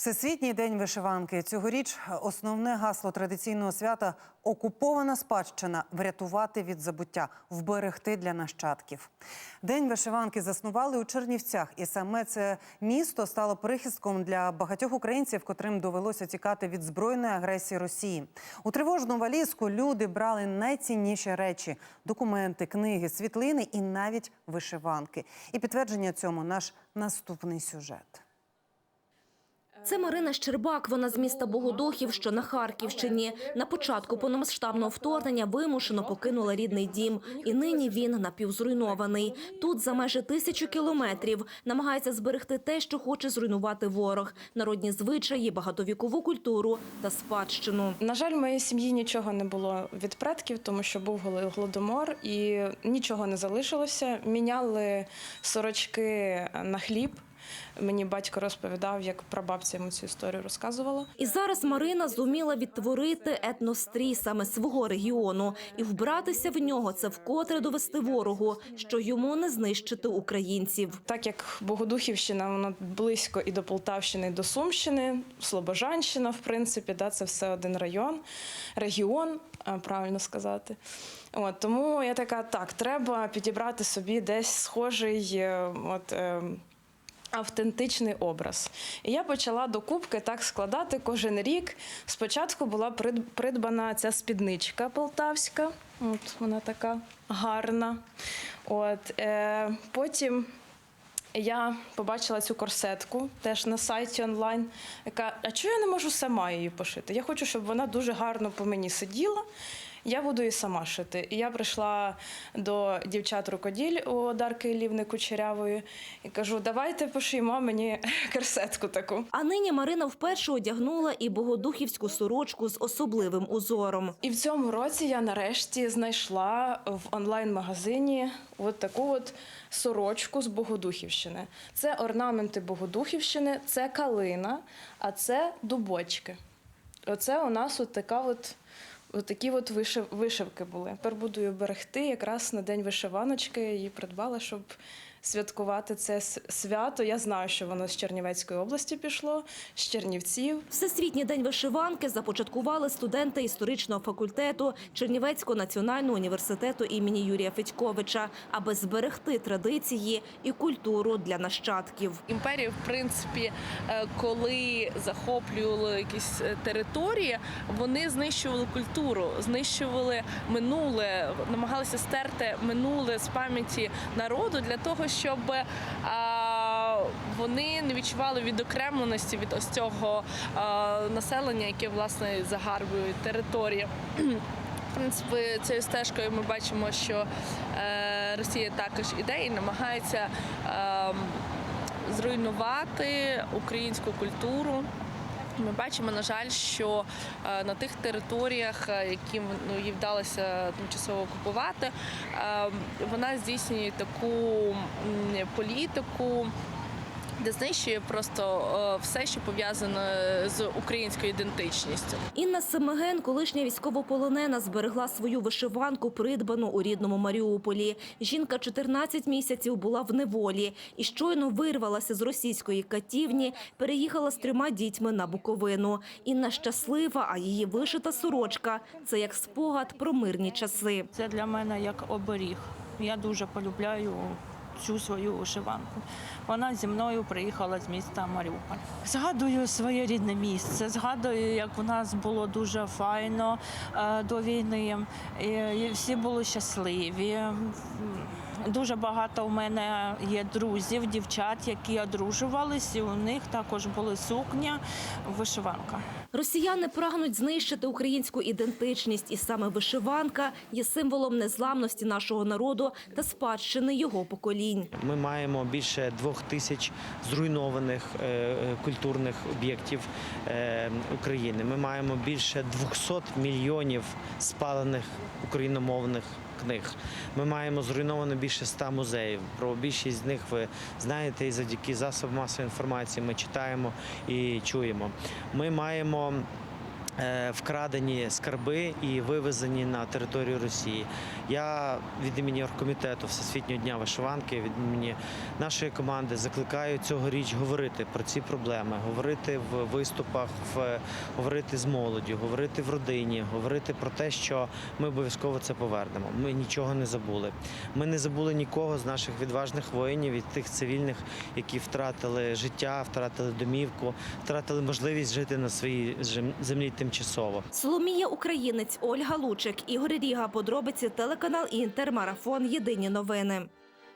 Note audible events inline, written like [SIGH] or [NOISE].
Всесвітній день вишиванки. Цьогоріч основне гасло традиційного свята окупована спадщина врятувати від забуття, вберегти для нащадків. День вишиванки заснували у Чернівцях, і саме це місто стало прихистком для багатьох українців, котрим довелося тікати від збройної агресії Росії. У тривожну валізку люди брали найцінніші речі: документи, книги, світлини і навіть вишиванки. І підтвердження цьому наш наступний сюжет. Це Марина Щербак. Вона з міста Богодухів, що на Харківщині. На початку повномасштабного вторгнення вимушено покинула рідний дім. І нині він напівзруйнований. Тут за майже тисячу кілометрів намагається зберегти те, що хоче зруйнувати ворог. Народні звичаї, багатовікову культуру та спадщину. На жаль, в моїй сім'ї нічого не було від предків, тому що був голодомор і нічого не залишилося. Міняли сорочки на хліб. Мені батько розповідав, як прабабця йому цю історію розказувала. І зараз Марина зуміла відтворити етнострій саме свого регіону і вбратися в нього. Це вкотре довести ворогу, що йому не знищити українців. Так як Богодухівщина, вона близько і до Полтавщини, і до Сумщини, Слобожанщина, в принципі, да, це все один район, регіон, е, правильно сказати. От, тому я така, так, треба підібрати собі десь схожий. е, От, е, Автентичний образ. І я почала докупки так складати кожен рік. Спочатку була придбана ця спідничка полтавська, от вона така гарна. От, е, потім я побачила цю корсетку теж на сайті онлайн, яка, а чого я не можу сама її пошити? Я хочу, щоб вона дуже гарно по мені сиділа. Я буду її сама шити. І я прийшла до дівчат рукоділь у Дарки Ілівни Кучерявої і кажу: давайте пошиємо мені [LAUGHS] корсетку таку. А нині Марина вперше одягнула і богодухівську сорочку з особливим узором. І в цьому році я нарешті знайшла в онлайн-магазині от таку от сорочку з Богодухівщини. Це орнаменти Богодухівщини, це калина, а це дубочки. Оце у нас от така от. От такі от вишивки були. Тепер буду її берегти. Якраз на день вишиваночки її придбала, щоб святкувати це свято. Я знаю, що воно з Чернівецької області пішло, з Чернівців. Всесвітній день вишиванки започаткували студенти історичного факультету Чернівецького національного університету імені Юрія Федьковича, аби зберегти традиції і культуру для нащадків. Імперії, в принципі, е, коли захоплювали якісь е, території, вони знищували культуру, знищували минуле, намагалися стерти минуле з пам'яті народу для того, щоб а, вони не відчували відокремленості від ось цього а, населення, яке власне загарбує території. В принципі, цією стежкою ми бачимо, що е, Росія також іде і намагається е, зруйнувати українську культуру. Ми бачимо, на жаль, що е, на тих територіях, е, які ну, їй вдалося тимчасово окупувати, е, вона здійснює таку політику. Де знищує просто е, все, що пов'язане з українською ідентичністю. Інна Семеген, колишня військовополонена, зберегла свою вишиванку, придбану у рідному Маріуполі. Жінка 14 місяців була в неволі і щойно вирвалася з російської катівні, переїхала з трьома дітьми на Буковину. Інна щаслива, а її вишита сорочка – це як спогад про мирні часи. Це для мене як оберіг. Я дуже полюбляю цю свою вишиванку. Вона зі мною приїхала з міста Маріуполь. Згадую своє рідне місце, згадую, як у нас було дуже файно е, до війни. І, і всі були щасливі. Дуже багато у мене є друзів, дівчат, які одружувались, і у них також були сукня, вишиванка. Росіяни прагнуть знищити українську ідентичність, і саме вишиванка є символом незламності нашого народу та спадщини його поколінь. Ми маємо більше двох тисяч зруйнованих е, е, культурних об'єктів е, України. Ми маємо більше 200 мільйонів спалених україномовних книг. Ми маємо зруйновано більше 100 музеїв. Про більшість з них ви знаєте, і завдяки засобам масової інформації ми читаємо і чуємо. Ми маємо вкрадені скарби і вивезені на територію Росії. Я від імені оргкомітету Всесвітнього дня вишиванки, від імені нашої команди закликаю цьогоріч говорити про ці проблеми, говорити в виступах, в, говорити з молоддю, говорити в родині, говорити про те, що ми обов'язково це повернемо. Ми нічого не забули. Ми не забули нікого з наших відважних воїнів, від тих цивільних, які втратили життя, втратили домівку, втратили можливість жити на своїй землі тимчасово. Соломія Українець, Ольга Лучик, Ігор Ріга. Подробиці телеканал Інтермарафон. Єдині новини.